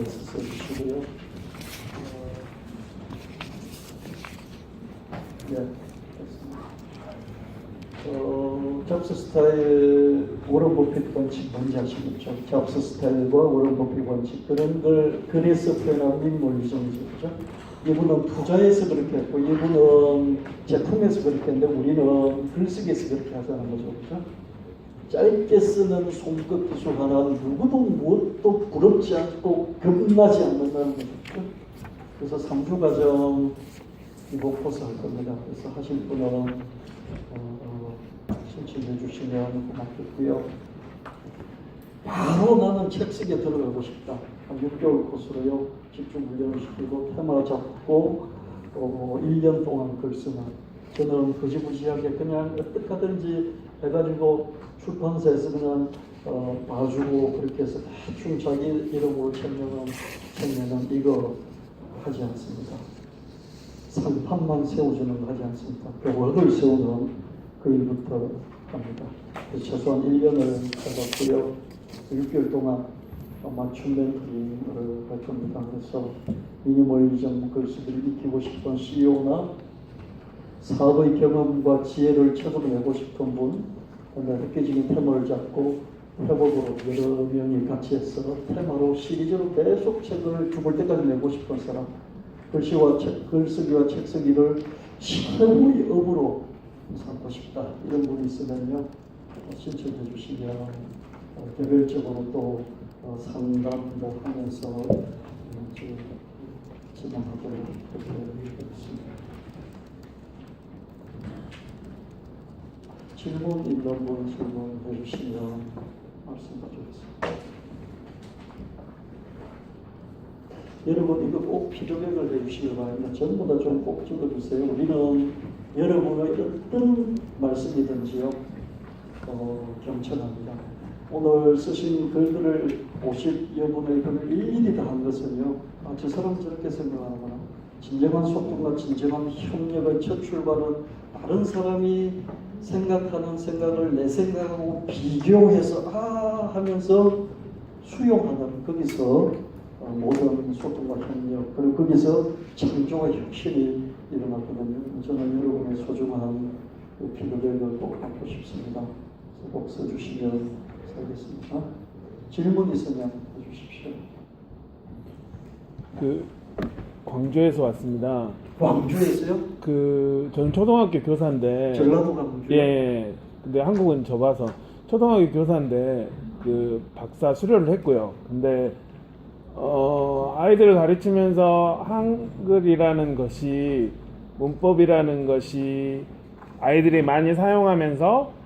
대해서 써주시고요. 어, 네. 어, 잡스 스타일 워런 버핏 원칙 뭔지 아시겠죠? 잡스 스타일과 워런 버핏 원칙 그런 걸 글에서 표현한 인물이죠? 이분은 투자에서 그렇게 했고 이분은 제품에서 그렇게 했는데 우리는 글쓰기에서 그렇게 하자는 거죠, 그죠? 짧게 쓰는 손끝 기술 하나 누구도 무엇도 부럽지 않고 겁나지 않는다는 거죠. 그래서 3주 과정 이거 코스 할 겁니다. 그래서 하실 분은 어, 어, 신청해 주시면 고맙겠고요. 바로 나는 책 쓰기에 들어가고 싶다. 한 6개월 코스로요. 집중 훈련을 시키고 테마 잡고 어, 1년 동안 글 쓰는 저는 흐지부지하게 그냥 어떻게 하든지 해가지고 출판사에서 그냥 어, 봐주고 그렇게 해서 대충 자기 이름으로 책내는 책내는 이거 하지 않습니다. 상판만 세워주는 거 하지 않습니다. 벽을 세우는 그 일부터 합니다. 최소한 1년을 해봤고요. 6개월 동안 맞춤 멘토링을 할 겁니다. 그래서 미니멀리즘 글쓰기를 익히고 싶은 CEO나 사업의 경험과 지혜를 체득해내고 싶은 분, 그다음에 획기적인 테마를 잡고 회복으로 여러 명이 같이 해서 테마로 시리즈로 계속 책을 죽을 때까지 내고 싶은 사람, 글씨와 책, 글쓰기와 책쓰기를 최고의 업으로 삼고 싶다 이런 분이 있으면요 신청해 주시면 어, 개별적으로 또 어, 상담도 하면서 진행하도록 그렇게 하겠습니다. 질문 있는 분 질문해 주시면 말씀 드리겠습니다. 여러분 이거 꼭 피드백을 해주시기 바랍니다. 전부 다 좀꼭 찍어주세요. 우리는 여러분의 어떤 말씀이든지요 어, 경청합니다. 오늘 쓰신 글들을 보실 여분의 글을 일일이 다 한 것은요. 아, 저 사람 저렇게 생각하구나. 진정한 소통과 진정한 협력의 첫 출발은 다른 사람이 생각하는 생각을 내 생각하고 비교해서 아 하면서 수용하는 거기서 어, 모든 소통과 협력 그리고 거기서 창조와 혁신이 일어났거든요. 저는 여러분의 소중한 그 피드백을 꼭 받고 싶습니다. 꼭 써주시면 살겠습니다. 질문 있으면 해주십시오. 그 광주에서 왔습니다. 광주에서요? 그 저는 초등학교 교사인데 전라도 광주. 예, 예. 근데 한국은 접어서 초등학교 교사인데 그 박사 수료를 했고요. 근데 어 아이들을 가르치면서 한글이라는 것이 문법이라는 것이 아이들이 많이 사용하면서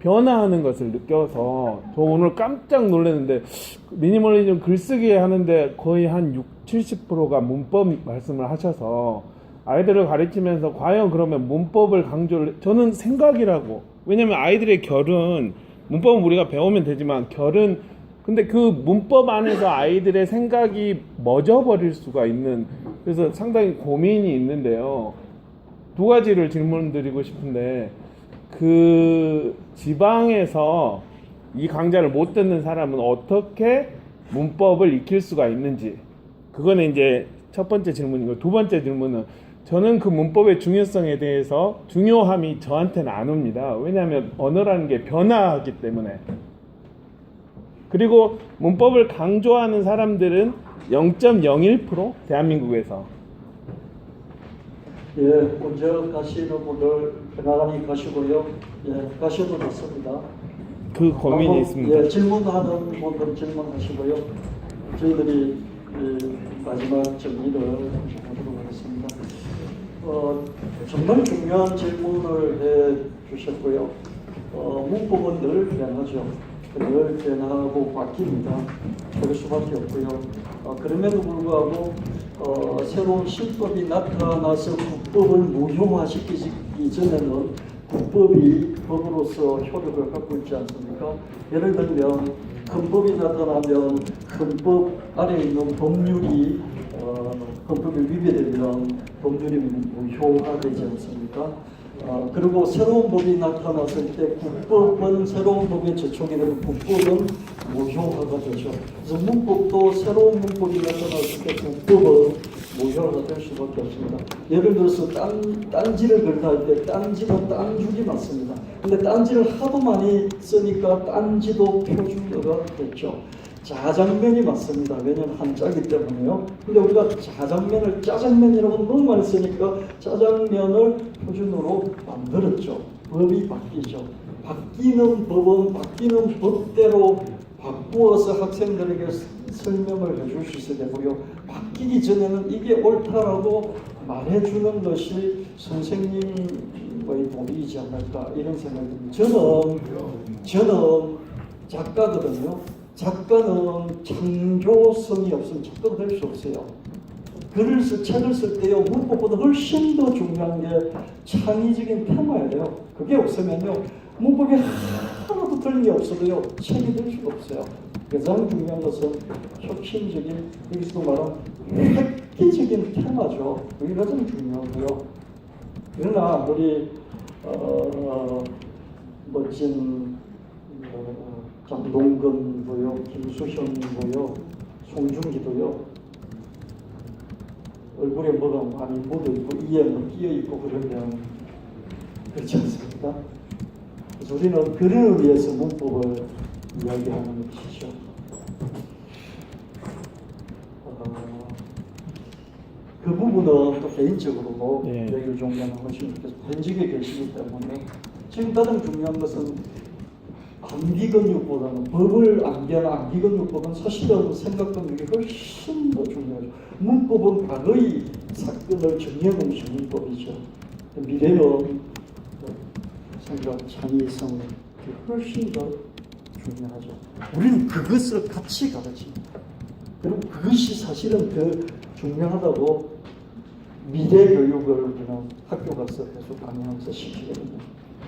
변화하는 것을 느껴서 저 오늘 깜짝 놀랐는데 미니멀리즘 글쓰기 하는데 거의 한 6, 70%가 문법 말씀을 하셔서 아이들을 가르치면서 과연 그러면 문법을 강조를 저는 생각이라고. 왜냐면 아이들의 결은 문법은 우리가 배우면 되지만 결은 근데 그 문법 안에서 아이들의 생각이 멎어버릴 수가 있는 그래서 상당히 고민이 있는데요. 두 가지를 질문드리고 싶은데 그 지방에서 이 강좌를 못 듣는 사람은 어떻게 문법을 익힐 수가 있는지. 그거는 이제 첫 번째 질문이고 두 번째 질문은 저는 그 문법의 중요성에 대해서 중요함이 저한테는 안 옵니다. 왜냐하면 언어라는 게 변화하기 때문에. 그리고 문법을 강조하는 사람들은 0.01% 대한민국에서 예, 먼저 가시는 분들 편안히 가시고요. 예, 가셔도 좋습니다. 그 고민이 한번, 있습니다. 예, 질문하는 분들 질문하시고요. 저희들이 이 마지막 정리를 하도록. 어, 정말 중요한 질문을 해 주셨고요. 어, 문법은 늘 변하죠. 늘 변하고 바뀝니다. 그럴 수밖에 없고요. 어, 그럼에도 불구하고 어, 새로운 신법이 나타나서 국법을 무효화시키기 이전에는 국법이 법으로서 효력을 갖고 있지 않습니까? 예를 들면 헌법이 나타나면 헌법 아래에 있는 법률이 어, 헌법에 위배되면 법률이 무효화되지 않습니까? 어, 그리고 새로운 법이 나타났을 때 국법은 새로운 법에 저촉이 되면 국법은 무효화가 되죠. 그래서 문법도 새로운 문법이 나타났을 때 국법은 무효화가 될 수밖에 없습니다. 예를 들어서 딴, 딴지를 걸다 할 때 딴지는 딴죽이 맞습니다. 근데 딴지를 하도 많이 쓰니까 딴지도 표준어가 됐죠. 자장면이 맞습니다. 왜냐하면 한자기 때문에요. 근데 우리가 자장면을 짜장면이라고 너무 많이 쓰니까 짜장면을 표준어로 만들었죠. 법이 바뀌죠. 바뀌는 법은 바뀌는 법대로 바꾸어서 학생들에게 설명을 해줄 수 있어야 되고요. 바뀌기 전에는 이게 옳다라고 말해주는 것이 선생님의 도리이지 않을까 이런 생각이 듭니다. 저는 저는 작가거든요. 작가는 창조성이 없으면 작가가 될 수 없어요. 글을 쓸, 책을 쓸 때요, 문법보다 훨씬 더 중요한 게 창의적인 테마예요. 그게 없으면요, 문법이 하나도 틀린 게 없어도요, 책이 될 수가 없어요. 가장 중요한 것은 혁신적인, 여기서도 말하는 획기적인 테마죠. 그게 가장 중요하고요. 그러나 우리 어, 멋진 어, 장동건도요, 김수현도요, 송중기도요. 얼굴에 뭐가 많이 묻어 있고 이에 뭐 끼어 있고 그러면 그렇지 않습니까? 그래서 우리는 그를 위해서 문법을 이야기하는 것이죠. 어, 그 부분은 또 개인적으로 네. 얘기를 좀 나누시면 좋겠습니다. 현직에 계시기 때문에 지금 가장 중요한 것은 암기근육보다는 법을 암기하는 암기근육보다는 사실은 생각근육이 훨씬 더 중요하죠. 문법은 과거의 사건을 정리하는 것이 문법이죠. 미래는 생각, 창의성 훨씬 더 중요하죠. 우리는 그것을 같이 가르칩니다. 그리고 그것이 사실은 더 중요하다고 미래 교육을 우리는 학교 가서 계속 강의하면서 시키거든요.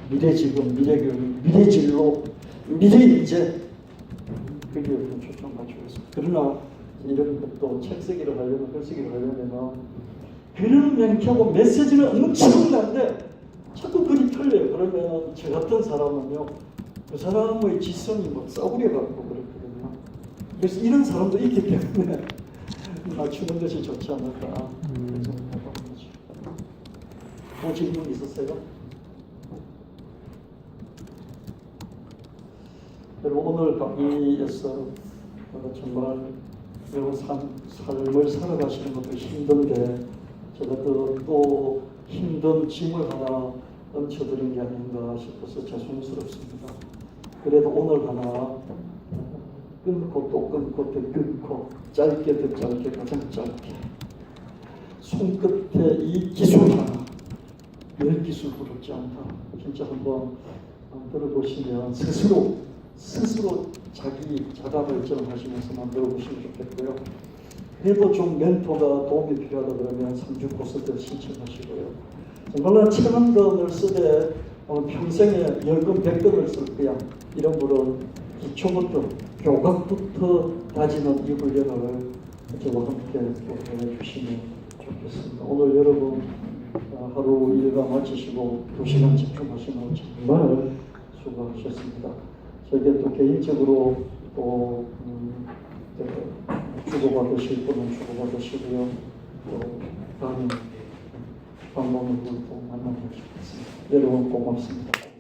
미래 지금, 미래 교육, 미래 진로, 미래 인재 그게 우리는 초점 맞추고 있습니다. 그러나 이런 것도 책 쓰기를 하려면 글 쓰기를 하려면 글은 명쾌하고 메시지는 엄청난데 자꾸 글이 틀려요. 그러면 저 같은 사람은요 그 사람의 지성이 막 싸구려 같고 그렇거든요. 그래서 이런 사람도 있기 때문에 맞추는 것이 좋지 않을까 거죠. 뭐 질문 있었어요? 그리고 오늘 강의에서 어, 정말 여러분 삶, 삶을 살아가시는 것도 힘든데 제가 또, 또 힘든 짐을 하나 얹혀드린 게 아닌가 싶어서 죄송스럽습니다. 그래도 오늘 하나 끊고 또 끊고 또 끊고 짧게 더 짧게 가장 짧게 손끝에 이 기술 하나 열 기술 부럽지 않다. 진짜 한번 어, 들어보시면 스스로 스스로 자기 자가 발전하시면서 만들어 보시면 좋겠고요. 그래도 좀 멘토가 도움이 필요하다 그러면 3주 코스를 신청하시고요. 정말로 돈을 쓰되 어, 평생에 열건 백건을 쓸 거야. 이런 분은 기초부터 교각부터 다지는 이 훈련을 저와 함께 해 주시면 좋겠습니다. 오늘 여러분 어, 하루 일과 마치시고 두 시간 집중하시는 정말 수고하셨습니다. 저에게 또 개인적으로 또 음, 네, 주고받으실 분은 주고받으시고요. 또 다음 방법을 또 만나보고 싶습니다. 여러분 고맙습니다.